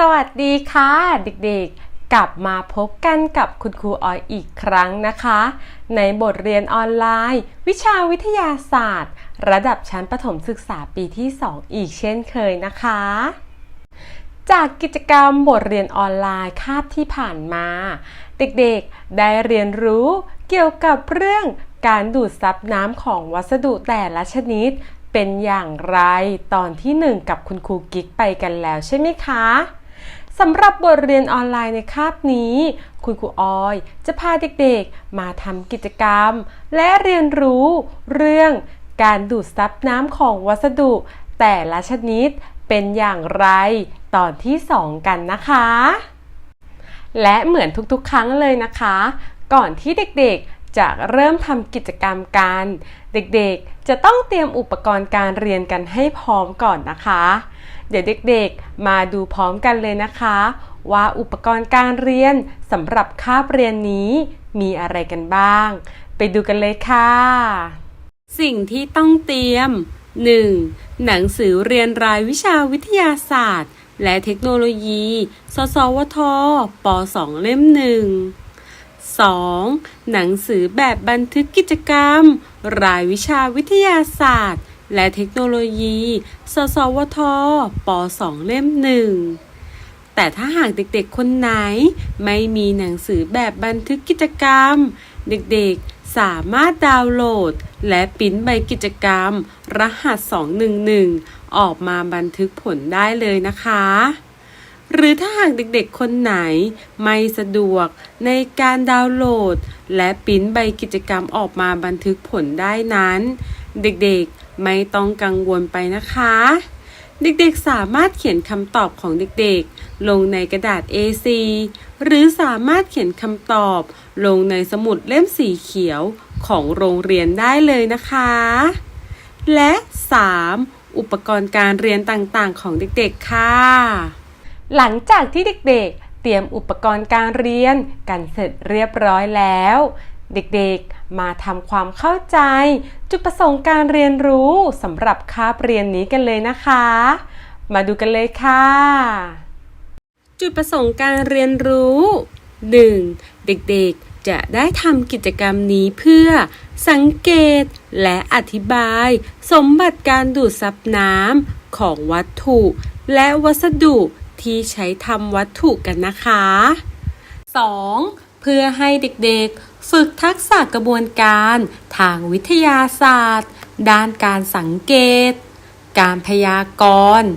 สวัสดีค่ะเด็กๆ กลับมาพบกันกับคุณครูออยอีกครั้งนะคะ ในบทเรียนออนไลน์ วิชาวิทยาศาสตร์ ระดับชั้นประถมศึกษาปีที่ 2 อีกเช่นเคยนะคะ จากกิจกรรมบทเรียนออนไลน์คาบที่ผ่านมา เด็กๆ ได้เรียนรู้เกี่ยวกับเรื่องการดูดซับน้ำของวัสดุแต่ละชนิดเป็นอย่างไรตอนที่ 1 กับคุณครูกิ๊กไปกันแล้วใช่ไหมคะ สำหรับบทเรียนออนไลน์ในคาบนี้ คุณครูออย จะพาเด็กๆ มาทำกิจกรรม และเรียนรู้เรื่องการดูดซับน้ำของวัสดุ แต่ละชนิดเป็นอย่างไรตอนที่ 2 กันนะคะ และเหมือนทุกๆ ครั้งเลยนะคะ ก่อนที่เด็กๆ จะเริ่มทำกิจกรรมกัน เด็กๆ จะต้องเตรียมอุปกรณ์การเรียนกันให้พร้อมก่อนนะคะ เดี๋ยวเด็กๆ มาดูพร้อมกันเลยนะคะ ว่าอุปกรณ์การเรียนสำหรับคาบเรียนนี้มีอะไรกันบ้าง ไปดูกันเลยค่ะ สิ่งที่ต้องเตรียม 1. หนังสือเรียนรายวิชาวิทยาศาสตร์ และเทคโนโลยี สสวท ป .2 เล่มหนึ่ง 2. หนังสือแบบบันทึกกิจกรรม รายวิชาวิทยาศาสตร์ และเทคโนโลยี สสวท ป .2 เล่มหนึ่ง แต่ถ้าหากเด็กๆคนไหน ไม่มีหนังสือแบบบันทึกกิจกรรม เด็กๆสามารถดาวน์โหลด และปิ้นใบกิจกรรม รหัส 211 ออกมาบันทึกผลได้เลยนะคะ หรือถ้าหากเด็กๆคนไหน ไม่สะดวกในการดาวน์โหลด และปิ้นใบกิจกรรมออกมาบันทึกผลได้นั้น เด็กๆ ไม่ต้องกังวลไปนะคะ เด็กๆสามารถเขียนคำตอบของเด็กๆ ลงในกระดาษ A4 หรือสามารถเขียนคำตอบ ลงในสมุดเล่มสีเขียวของโรงเรียนได้เลยนะคะ และ 3. อุปกรณ์การเรียนต่างๆ ของเด็กๆ ค่ะ หลังจากที่เด็กๆ เตรียมอุปกรณ์การเรียนกันเสร็จเรียบร้อยแล้ว เด็กๆ มาทำความเข้าใจ จุดประสงค์การเรียนรู้สำหรับคาบเรียนนี้กันเลยนะคะ มาดูกันเลยค่ะ จุดประสงค์การเรียนรู้ 1. เด็กๆ จะได้ทำกิจกรรมนี้เพื่อ สังเกตและอธิบาย สมบัติการดูดซับน้ำของวัตถุ และวัสดุที่ใช้ทำวัตถุกันนะคะ 2. เพื่อให้เด็กๆ ฝึกทักษะกระบวนการทางวิทยาศาสตร์ ด้านการสังเกต การพยากรณ์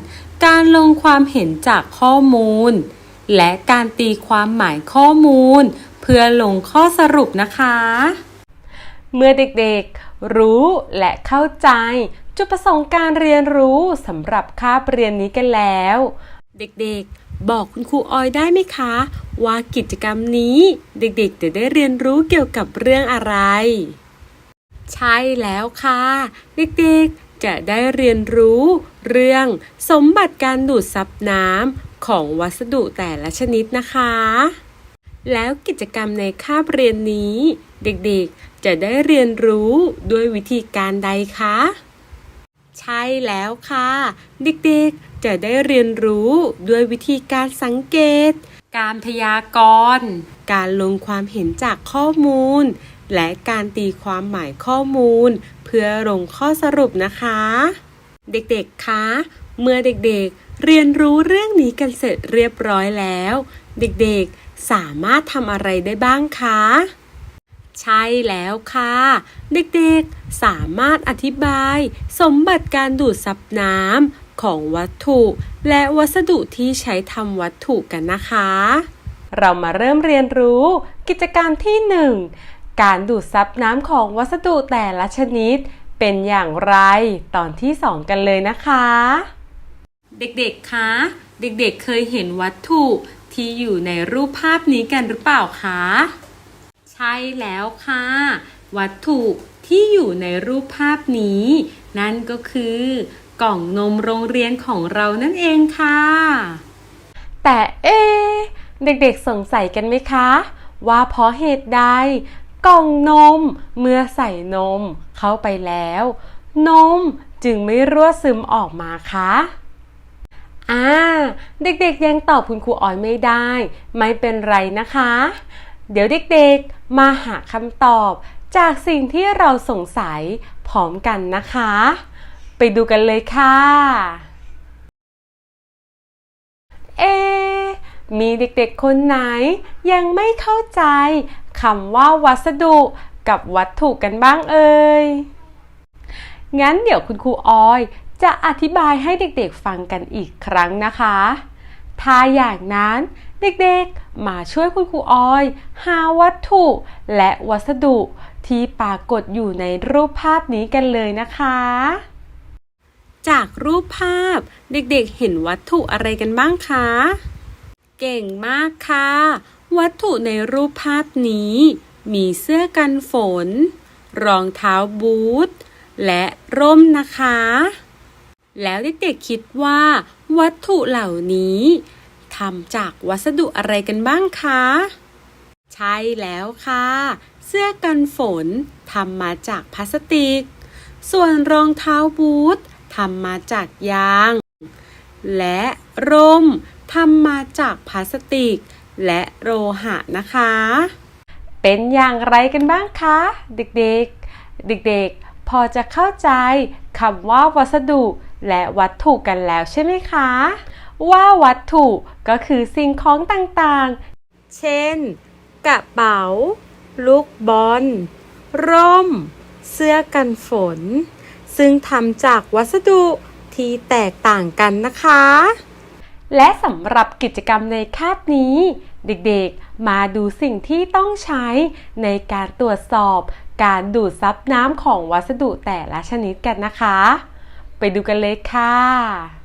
การลงความเห็นจากข้อมูล และการตีความหมายข้อมูล เพื่อลงข้อสรุปนะคะ เมื่อเด็กๆ รู้และเข้าใจ จุดประสงค์การเรียนรู้สำหรับคาบเรียนนี้กันแล้ว เด็กๆ บอกคุณครูออยได้ไหมคะ ว่ากิจกรรมนี้เด็กๆ จะได้เรียนรู้เกี่ยวกับเรื่องอะไร ใช่แล้วค่ะ เด็กๆ จะได้เรียนรู้ เรื่องสมบัติการดูดซับน้ำของวัสดุแต่ละชนิดนะคะ แล้วกิจกรรมในคาบเรียนนี้ เด็กๆ จะได้เรียนรู้ด้วยวิธีการใดคะ ใช่แล้วค่ะ เด็กๆ จะได้เรียนรู้ด้วยวิธีการสังเกต การพยากรณ์ การลงความเห็นจากข้อมูล และการตีความหมายข้อมูล เพื่อลงข้อสรุปนะคะ เด็กๆ คะ เมื่อเด็กๆ เรียนรู้เรื่องนี้กันเสร็จเรียบร้อยแล้ว เด็กๆ สามารถทำอะไรได้บ้างคะ ใช่แล้วค่ะ เด็กๆสามารถอธิบาย สมบัติการดูดซับน้ำของวัตถุ และวัสดุที่ใช้ทำวัตถุกันนะคะ เรามาเริ่มเรียนรู้กิจกรรมที่ 1 การดูดซับน้ำของวัสดุแต่ละชนิด เป็นอย่างไรตอนที่ 2 กันเลยนะคะ เด็กๆคะเด็กๆเคยเห็นวัตถุที่อยู่ในรูปภาพนี้กันหรือเปล่าคะ ใช่แล้วค่ะ วัตถุที่อยู่ในรูปภาพนี้ นั่นก็คือกล่องนมโรงเรียนของเรานั่นเองค่ะ แต่เอ๊เด็กๆสงสัยกันไหมคะ ว่าเพราะเหตุใดกล่องนมเมื่อใส่นมเข้าไปแล้ว นมจึงไม่รั่วซึมออกมาคะอ่า เด็กๆยังตอบคุณครูออยไม่ได้ ไม่เป็นไรนะคะ เดี๋ยวเด็กๆ มาหาคำตอบจากสิ่งที่เราสงสัยพร้อมกันนะคะ ไปดูกันเลยค่ะ เอ มีเด็กๆคนไหน ยังไม่เข้าใจคำว่าวัสดุกับวัตถุกันบ้างเอ่ย งั้นเดี๋ยวคุณครูออยจะอธิบายให้เด็กๆฟังกันอีกครั้งนะคะ ถ้าอย่างนั้น เด็กๆ มาช่วยคุณครูออย หาวัตถุและวัสดุที่ปรากฏอยู่ในรูปภาพนี้กันเลยนะคะ จากรูปภาพเด็กๆ เห็นวัตถุอะไรกันบ้างคะ เก่งมากค่ะ วัตถุในรูปภาพนี้ มีเสื้อกันฝน รองเท้าบูท และร่มนะคะ แล้วเด็กๆคิดว่า วัตถุเหล่านี้ ทำจากวัสดุอะไรกันบ้างคะ ใช่แล้วค่ะ เสื้อกันฝนทำมาจากพลาสติก ส่วนรองเท้าบูททำมาจากยาง และร่มทำมาจากพลาสติก และโลหะนะคะ เป็นอย่างไรกันบ้างคะ เด็กๆ เด็กๆ พอจะเข้าใจคำว่าวัสดุและวัตถุกันแล้วใช่ไหมคะ ว่าวัตถุก็คือสิ่งของต่างๆ เช่น กระเป๋า ลูกบอล ร่ม เสื้อกันฝน ซึ่งทำจากวัสดุที่แตกต่างกันนะคะ และสำหรับกิจกรรมในคาบนี้ เด็กๆ มาดูสิ่งที่ต้องใช้ในการตรวจสอบ การดูดซับน้ำของวัสดุแต่ละชนิดกันนะคะ ไปดูกันเลยค่ะ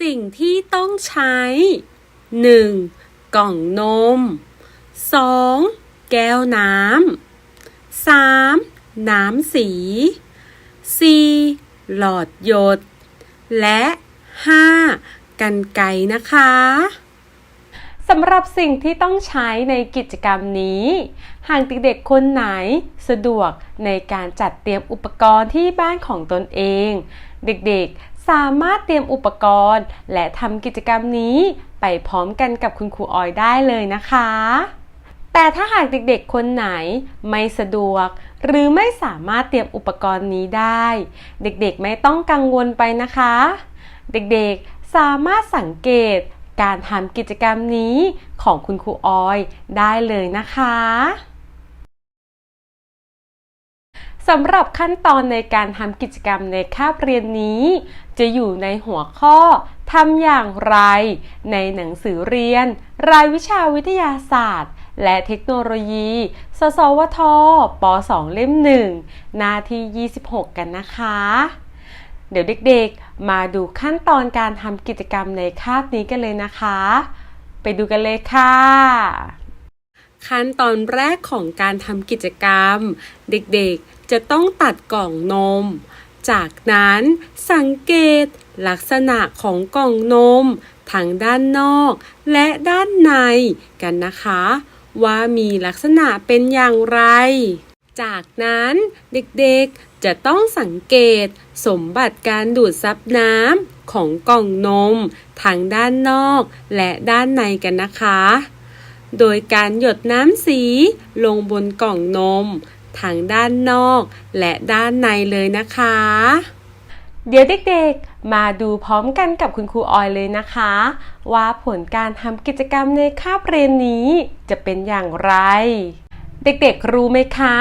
สิ่งที่ต้องใช้ 1. กล่องนม 2. แก้วน้ำ 3. น้ำสี 4. หลอดหยด และ 5. กันไกนะคะสำหรับสิ่งที่ต้องใช้ในกิจกรรมนี้ หากเด็กๆคนไหนสะดวกในการจัดเตรียมอุปกรณ์ที่บ้านของตนเอง เด็กๆ สามารถเตรียมอุปกรณ์ และทำกิจกรรมนี้ไปพร้อมกันกับคุณครูออยได้เลยนะคะ แต่ถ้าหากเด็กๆ คนไหนไม่สะดวก หรือไม่สามารถเตรียมอุปกรณ์นี้ได้ เด็กๆไม่ต้องกังวลไปนะคะ เด็กๆสามารถสังเกตการทำกิจกรรมนี้ของคุณครูออยได้เลยนะคะสำหรับขั้นตอนในการทำกิจกรรมในคาบเรียนนี้ จะอยู่ในหัวข้อทำอย่างไร ในหนังสือเรียน รายวิชาวิทยาศาสตร์ และเทคโนโลยี สสวท ป .2 เล่ม 1 หน้าที่ 26 กันนะคะ เดี๋ยวเด็กๆ มาดูขั้นตอนการทำกิจกรรมในคาบนี้กันเลยนะคะ ไปดูกันเลยค่ะขั้นตอนแรกของการทำกิจกรรม เด็กๆ จะต้องตัดกล่องนม จากนั้นสังเกตลักษณะของกล่องนมทั้งด้านนอกและด้านในกันนะคะ ว่ามีลักษณะเป็นอย่างไร จากนั้นเด็กๆจะต้องสังเกตสมบัติการดูดซับน้ำของกล่องนมทั้งด้านนอกและด้านในกันนะคะ โดยการหยดน้ำสีลงบนกล่องนม ทั้งด้านนอกและด้านในเลยนะคะ เดี๋ยวเด็กๆ มาดูพร้อมกันกับคุณครูออยเลยนะคะ ว่าผลการทำกิจกรรมในคาบเรียนนี้จะเป็นอย่างไร เด็กๆรู้ไหมคะ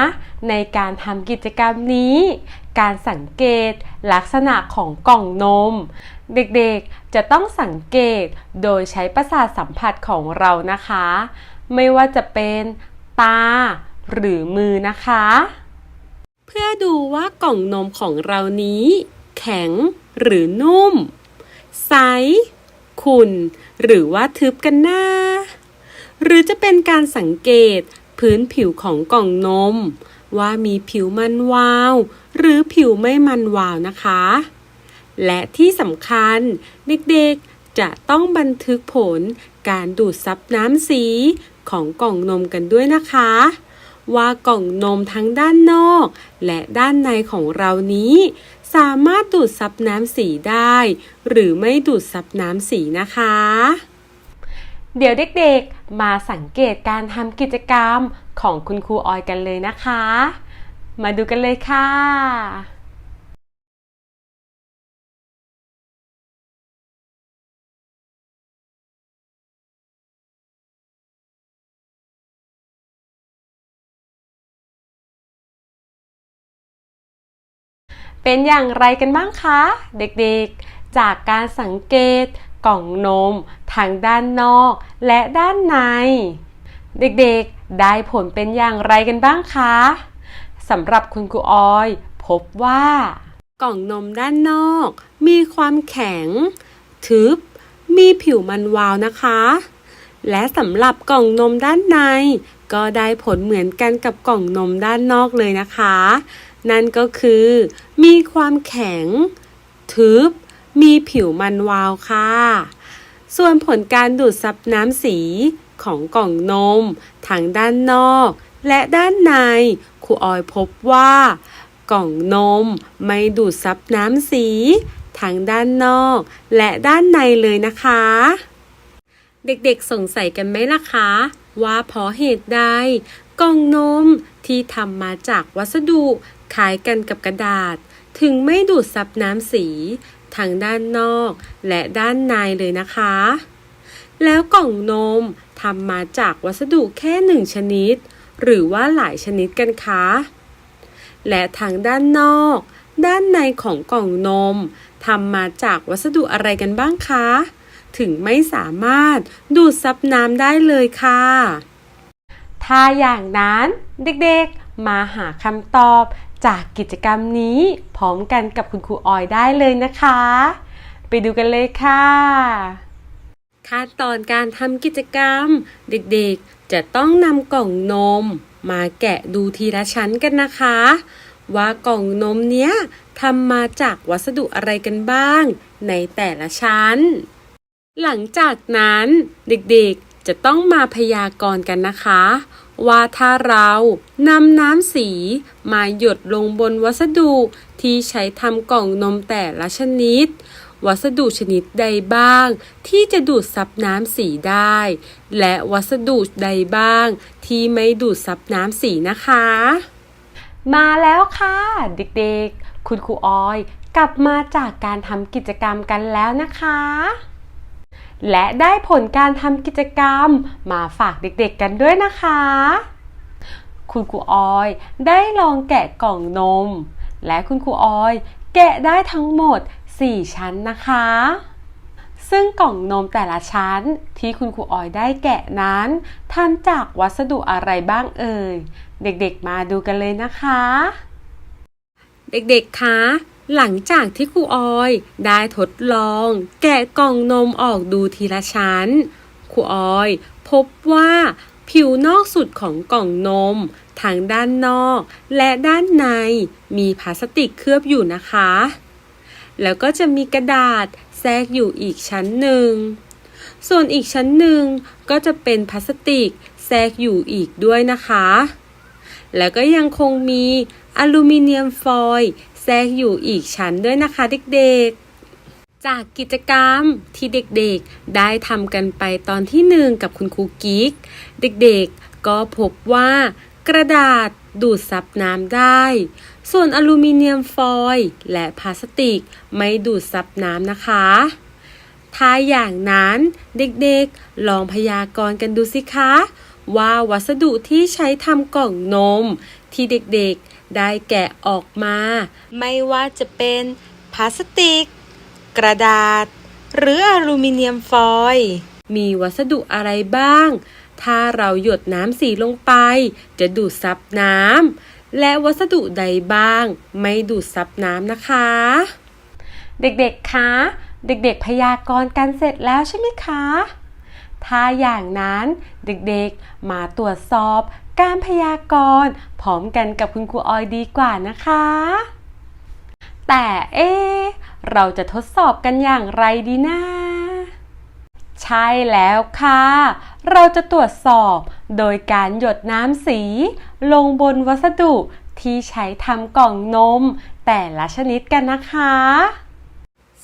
ในการทำกิจกรรมนี้การสังเกตลักษณะของกล่องนม เด็กๆจะต้องสังเกตโดยใช้ประสาทสัมผัสของเรานะคะ ไม่ว่าจะเป็นตา หรือมือนะคะ เพื่อดูว่ากล่องนมของเรานี้ แข็งหรือนุ่ม ใสขุ่นหรือว่าทึบกันหน้า หรือจะเป็นการสังเกตพื้นผิวของกล่องนม ว่ามีผิวมันวาว หรือผิวไม่มันวาวนะคะ และที่สำคัญเด็กๆจะต้องบันทึกผลการดูดซับน้ำสีของกล่องนมกันด้วยนะคะ ว่ากล่องนมทั้งด้านนอก และด้านในของเรานี้ สามารถดูดซับน้ำสีได้ หรือไม่ดูดซับน้ำสีนะคะ เดี๋ยวเด็กๆ มาสังเกตการทำกิจกรรมของคุณครูออยกันเลยนะคะ มาดูกันเลยค่ะ เป็นอย่างไรกันบ้างคะ เด็กๆ จากการสังเกตกล่องนมทั้งด้านนอกและด้านใน เด็กๆ ได้ผลเป็นอย่างไรกันบ้างคะสำหรับคุณครูออย พบว่า กล่องนมด้านนอก มีความแข็ง ทึบ มีผิวมันวาวนะคะ และสำหรับกล่องนมด้านใน ก็ได้ผลเหมือนกันกับกล่องนมด้านนอกเลยนะคะ นั่นก็คือ มีความแข็ง ทึบ มีผิวมันวาวค่ะ ส่วนผลการดูดซับน้ำสีของกล่องนมทั้งด้านนอก และด้านในครูออยพบว่า กล่องนมไม่ดูดซับน้ำสีทั้งด้านนอกและด้านในเลยนะคะ เด็กๆสงสัยกันไหมล่ะคะ ว่าเพราะเหตุใดกล่องนมที่ทำมาจากวัสดุ คล้ายกันกับกระดาษ ถึงไม่ดูดซับน้ำสีทั้งด้านนอกและด้านในเลยนะคะ แล้วกล่องนมทำมาจากวัสดุแค่หนึ่งชนิด หรือว่าหลายชนิดกันคะ และทางด้านนอก ด้านในของกล่องนมทำมาจากวัสดุอะไรกันบ้างคะ ถึงไม่สามารถดูดซับน้ำได้เลยค่ะ ถ้าอย่างนั้นเด็กๆมาหาคำตอบ จากกิจกรรมนี้พร้อมกันกับคุณครูออยได้เลยนะคะ ไปดูกันเลยค่ะ ขั้นตอนการทำกิจกรรม เด็กๆ จะต้องนำกล่องนม มาแกะดูทีละชั้นกันนะคะ ว่ากล่องนมเนี้ยทำมาจากวัสดุอะไรกันบ้าง ในแต่ละชั้น หลังจากนั้นเด็กๆจะต้องมาพยากรณ์กันนะคะ ว่าถ้าเรานำน้ำสีมาหยดลงบนวัสดุที่ใช้ทำกล่องนมแต่ละชนิด วัสดุชนิดใดบ้าง ที่จะดูดซับน้ำสีได้ และวัสดุใดบ้าง ที่ไม่ดูดซับน้ำสีนะคะ มาแล้วค่ะ เด็กๆ คุณครูออย กลับมาจากการทำกิจกรรมกันแล้วนะคะ และได้ผลการทำกิจกรรมมาฝากเด็กๆกันด้วยนะคะ คุณครูออยได้ลองแกะกล่องนม และคุณครูออยแกะได้ทั้งหมด 4 ชั้นนะคะ ซึ่งกล่องนมแต่ละชั้นที่คุณครูออยได้แกะนั้นทำจากวัสดุอะไรบ้างเอ่ย เด็กๆมาดูกันเลยนะคะ เด็กๆคะ หลังจากที่ครูออยได้ทดลอง แกะกล่องนมออกดูทีละชั้น ครูออย พบว่าผิวนอกสุดของกล่องนมทั้งด้านนอกและด้านในมีพลาสติกเคลือบอยู่นะคะ แล้วก็จะมีกระดาษแทรกอยู่อีกชั้นหนึ่ง ส่วนอีกชั้นหนึ่งก็จะเป็นพลาสติกแทรกอยู่อีกด้วยนะคะ แล้วก็ยังคงมีอลูมิเนียมฟอยล์ แทรกอยู่อีกชั้นด้วยนะคะเด็กๆ จากกิจกรรมที่เด็กๆได้ทำกันไปตอนที่หนึ่งกับคุณครูกิ๊ก เด็กๆก็พบว่ากระดาษดูดซับน้ำได้ ส่วนอลูมิเนียมฟอยล์และพลาสติกไม่ดูดซับน้ำนะคะ ถ้าอย่างนั้นเด็กๆ ลองพยากรณ์กันดูสิคะ ว่าวัสดุที่ใช้ทำกล่องนมที่เด็กๆ ได้แกะออกมา ไม่ว่าจะเป็นพลาสติก กระดาษ หรืออลูมิเนียมฟอยล์มีวัสดุอะไรบ้าง ถ้าเราหยดน้ำสีลงไป จะดูดซับน้ำและวัสดุใดบ้าง ไม่ดูดซับน้ำนะคะ เด็กๆ คะ เด็กๆ พยากรณ์กันเสร็จแล้วใช่ไหมคะ ถ้าอย่างนั้นเด็กๆ มาตรวจสอบ การพยากรณ์พร้อมกันกับคุณครูออยดีกว่านะคะ แต่เอ๊เราจะทดสอบกันอย่างไรดีนะใช่แล้วค่ะ เราจะตรวจสอบโดยการหยดน้ำสี ลงบนวัสดุที่ใช้ทำกล่องนม แต่ละชนิดกันนะคะ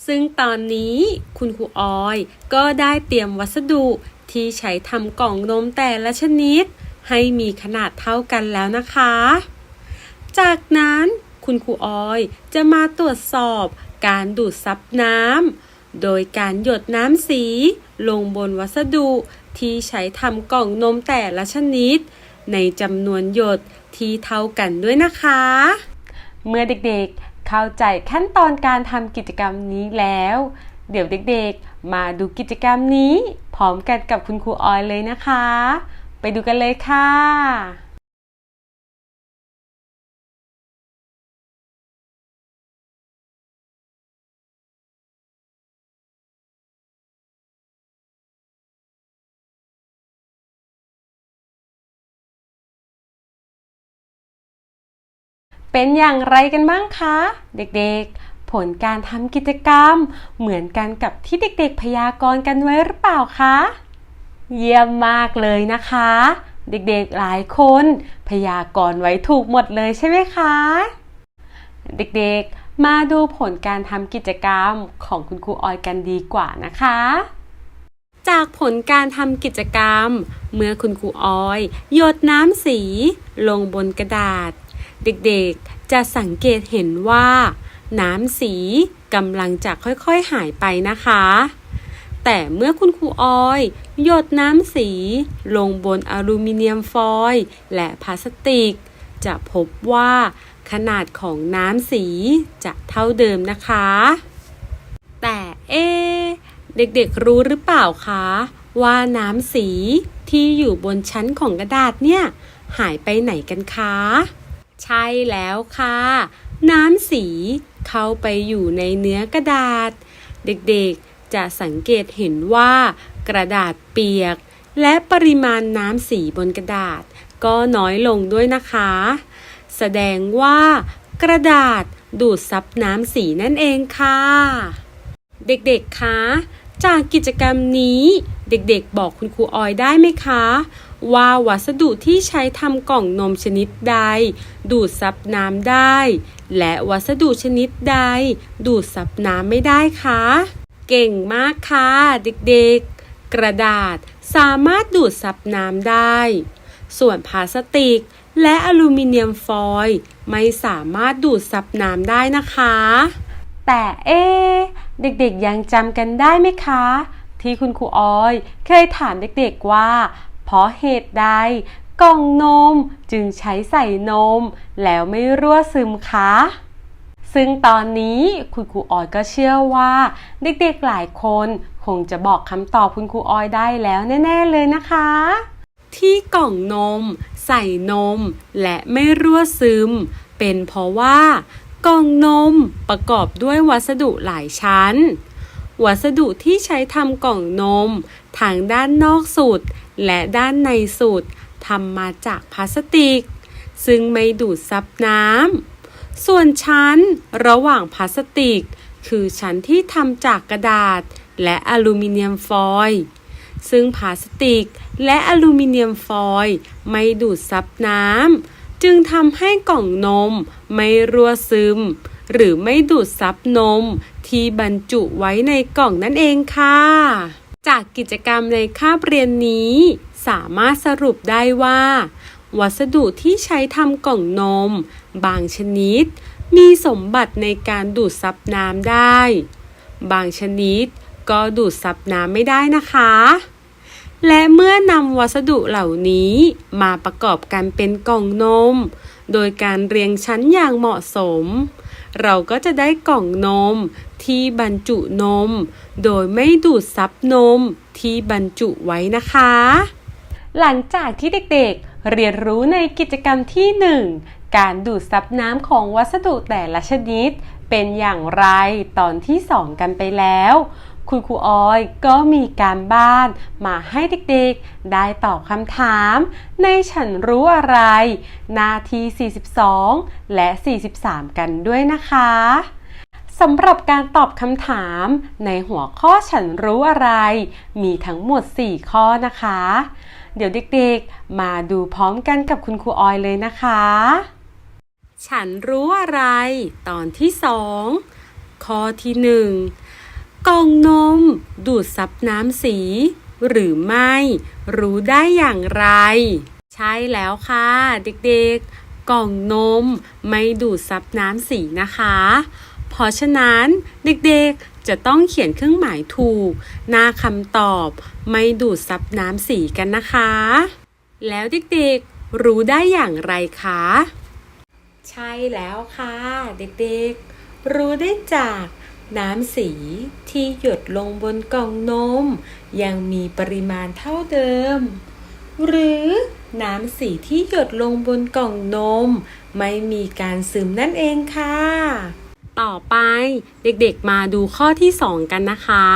ซึ่งตอนนี้คุณครูออยก็ได้เตรียมวัสดุที่ใช้ทำกล่องนมแต่ละชนิด ให้มีขนาดเท่ากันแล้วนะคะ จากนั้นคุณครูออยจะมาตรวจสอบการดูดซับน้ำโดยการหยดน้ำสี ลงบนวัสดุที่ใช้ทำกล่องนมแต่ละชนิด ในจำนวนหยดที่เท่ากันด้วยนะคะ เมื่อเด็กๆเข้าใจขั้นตอนการทำกิจกรรมนี้แล้ว เดี๋ยวเด็กๆ มาดูกิจกรรมนี้ พร้อมกันกับคุณครูออยเลยนะคะ ไปดูกันเลยค่ะเป็นอย่างไรกันบ้างคะ เด็กๆ ผลการทำกิจกรรม เหมือนกันกับที่เด็กๆ พยากรณ์กันไว้หรือเปล่าคะ เยี่ยมมากเลยนะคะ เด็กๆหลายคนพยากรณ์ไว้ถูกหมดเลยใช่ไหมคะ เด็กๆมาดูผลการทำกิจกรรมของคุณครูออยกันดีกว่านะคะ จากผลการทำกิจกรรม เมื่อคุณครูออย หยดน้ำสีลงบนกระดาษ เด็กๆจะสังเกตเห็นว่า น้ำสีกำลังจะค่อยๆหายไปนะคะ แต่เมื่อคุณครูออยหยดน้ำสี ลงบนอลูมิเนียมฟอยล์และพลาสติก จะพบว่าขนาดของน้ำสีจะเท่าเดิมนะคะ แต่เอะเด็กๆรู้หรือเปล่าคะ ว่าน้ำสีที่อยู่บนชั้นของกระดาษเนี่ย หายไปไหนกันคะ ใช่แล้วค่ะ น้ำสีเข้าไปอยู่ในเนื้อกระดาษ เด็กๆ จะสังเกตเห็นว่ากระดาษเปียก และปริมาณน้ำสีบนกระดาษ ก็น้อยลงด้วยนะคะ แสดงว่ากระดาษดูดซับน้ำสีนั่นเองค่ะ เด็กๆคะจากกิจกรรมนี้เด็กๆ บอกคุณครูออยได้ไหมคะ ว่าวัสดุที่ใช้ทำกล่องนมชนิดใด ดูดซับน้ำได้ และวัสดุชนิดใด ดูดซับน้ำไม่ได้คะ เก่งมากค่ะ เด็กๆ กระดาษสามารถดูดซับน้ำได้ ส่วนพลาสติกและอลูมิเนียมฟอยล์ไม่สามารถดูดซับน้ำได้นะคะ แต่เอ๊เด็กๆยังจำกันได้ไหมคะ ที่คุณครูออย เคยถามเด็กๆว่า เพราะเหตุใดกล่องนมจึงใช้ใส่นม แล้วไม่รั่วซึมคะ ซึ่งตอนนี้คุณครูออยก็เชื่อว่า เด็กๆหลายคนคงจะบอกคำตอบคุณครูออยได้แล้วแน่ ๆ เลยนะคะ ที่กล่องนม ใส่นม และไม่รั่วซึม เป็นเพราะว่ากล่องนมประกอบด้วยวัสดุหลายชั้น วัสดุที่ใช้ทำกล่องนมทางด้านนอกสุด และด้านในสุดทำมาจากพลาสติก ซึ่งไม่ดูดซับน้ำ ส่วนชั้นระหว่างพลาสติก คือชั้นที่ทำจากกระดาษ และอลูมิเนียมฟอยล์ซึ่งพลาสติกและอลูมิเนียมฟอยล์ไม่ดูดซับน้ำจึงทำให้กล่องนมไม่รั่วซึม หรือไม่ดูดซับนมที่บรรจุไว้ในกล่องนั่นเองค่ะ จากกิจกรรมในคาบเรียนนี้ สามารถสรุปได้ว่า วัสดุที่ใช้ทำกล่องนม บางชนิดมีสมบัติในการดูดซับน้ำได้ บางชนิดก็ดูดซับน้ำไม่ได้นะคะ และเมื่อนำวัสดุเหล่านี้มาประกอบกันเป็นกล่องนม โดยการเรียงชั้นอย่างเหมาะสม เราก็จะได้กล่องนมที่บรรจุนม โดยไม่ดูดซับนมที่บรรจุไว้นะคะ หลังจากที่เด็กๆเรียนรู้ในกิจกรรมที่ 1 การดูดซับน้ำของวัสดุแต่ละชนิด เป็นอย่างไรตอนที่2กันไปแล้ว คุณครูออยก็มีการบ้านมาให้เด็กๆ ได้ตอบคำถาม ในฉันรู้อะไร นาที่42 และ 43 กันด้วยนะคะสำหรับการตอบคำถามในหัวข้อฉันรู้อะไร มีทั้งหมด 4 ข้อนะคะ เดี๋ยวเด็กๆ มาดูพร้อมกันกับคุณครูออยเลยนะคะ ฉันรู้อะไรตอนที่สองข้อที่หนึ่งกล่องนม ดูดซับน้ำสี หรือไม่ รู้ได้อย่างไร ใช่แล้วค่ะ เด็กๆ กล่องนม ไม่ดูดซับน้ำสีนะคะ เพราะฉะนั้นเด็กๆจะต้องเขียนเครื่องหมายถูก หน้าคำตอบไม่ดูดซับน้ำสีกันนะคะ แล้วเด็กๆ รู้ได้อย่างไรคะ ใช่แล้วค่ะ เด็กๆ รู้ได้จากน้ำสีที่หยดลงบนกล่องนม ยังมีปริมาณเท่าเดิม หรือน้ำสีที่หยดลงบนกล่องนม ไม่มีการซึมนั่นเองค่ะ ต่อไปเด็กๆมาดูข้อที่2กันนะคะ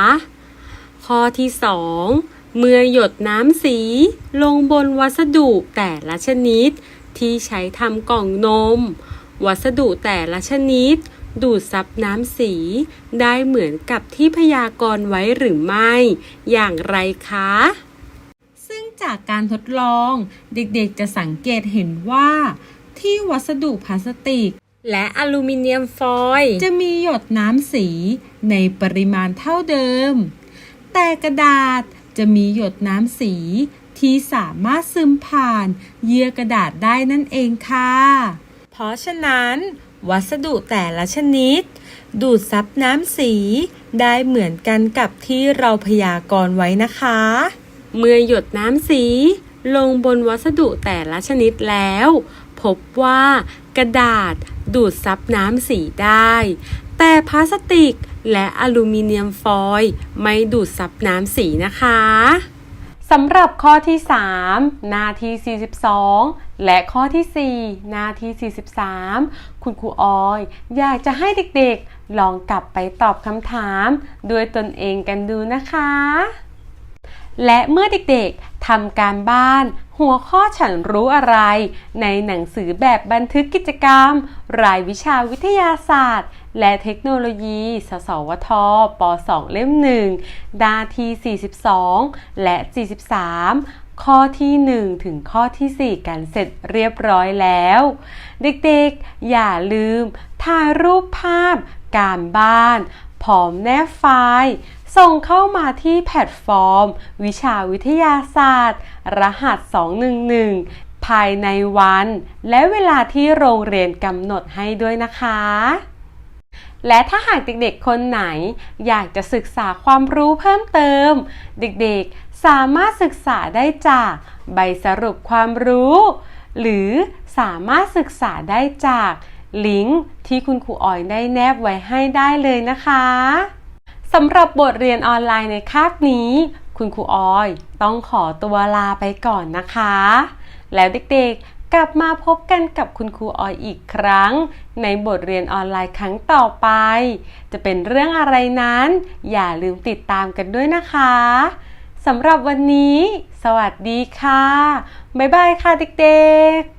ข้อที่2เมื่อหยดน้ำสีลงบนวัสดุแต่ละชนิด ที่ใช้ทำกล่องนม วัสดุแต่ละชนิด ดูดซับน้ำสี ได้เหมือนกับที่พยากรณ์ไว้หรือไม่ อย่างไรคะ ซึ่งจากการทดลองเด็กๆจะสังเกตเห็นว่า ที่วัสดุพลาสติกและอลูมิเนียมฟอยล์จะมีหยดน้ำสีในปริมาณเท่าเดิม แต่กระดาษจะมีหยดน้ำสี ที่สามารถซึมผ่านเยื่อกระดาษได้นั่นเองค่ะ เพราะฉะนั้น วัสดุแต่ละชนิด ดูดซับน้ำสีได้เหมือนกันกับที่เราพยากรณ์ไว้นะคะ เมื่อหยดน้ำสีลงบนวัสดุแต่ละชนิดแล้ว พบว่ากระดาษดูดซับน้ำสีได้ แต่พลาสติกและอลูมิเนียมฟอยล์ไม่ดูดซับน้ำสีนะคะ สำหรับข้อที่ 3 นาที่42 และข้อที่ 4 นาที่43 คุณครูออย อยากจะให้เด็กๆ ลองกลับไปตอบคำถามด้วยตนเองกันดูนะคะ และเมื่อเด็กๆทำการบ้าน หัวข้อฉันรู้อะไร ในหนังสือแบบบันทึกกิจกรรม รายวิชาวิทยาศาสตร์ และเทคโนโลยี สสวท ป .2 เล่ม1หน้าที่42 และ 43 ข้อที่ 1 ถึงข้อที่ 4 กันเสร็จเรียบร้อยแล้ว เด็กๆ อย่าลืมถ่ายรูปภาพ การบ้าน พร้อมแนบไฟล์ส่งเข้ามาที่แพลตฟอร์ม วิชาวิทยาศาสตร์ รหัส 211 ภายในวัน และเวลาที่โรงเรียนกำหนดให้ด้วยนะคะ และถ้าหากเด็กๆ คนไหน อยากจะศึกษาความรู้เพิ่มเติม เด็กๆ สามารถศึกษาได้จากใบสรุปความรู้ หรือสามารถศึกษาได้จากลิงก์ที่คุณครูออยได้แนบไว้ให้ได้เลยนะคะสำหรับบทเรียนออนไลน์ในคาบนี้ คุณครูออย ต้องขอตัวลาไปก่อนนะคะ แล้วเด็กๆ กลับมาพบกันกับคุณครูออยอีกครั้ง ในบทเรียนออนไลน์ครั้งต่อไป จะเป็นเรื่องอะไรนั้น อย่าลืมติดตามกันด้วยนะคะสำหรับวันนี้ สวัสดีค่ะ บ๊ายบายค่ะเด็กๆ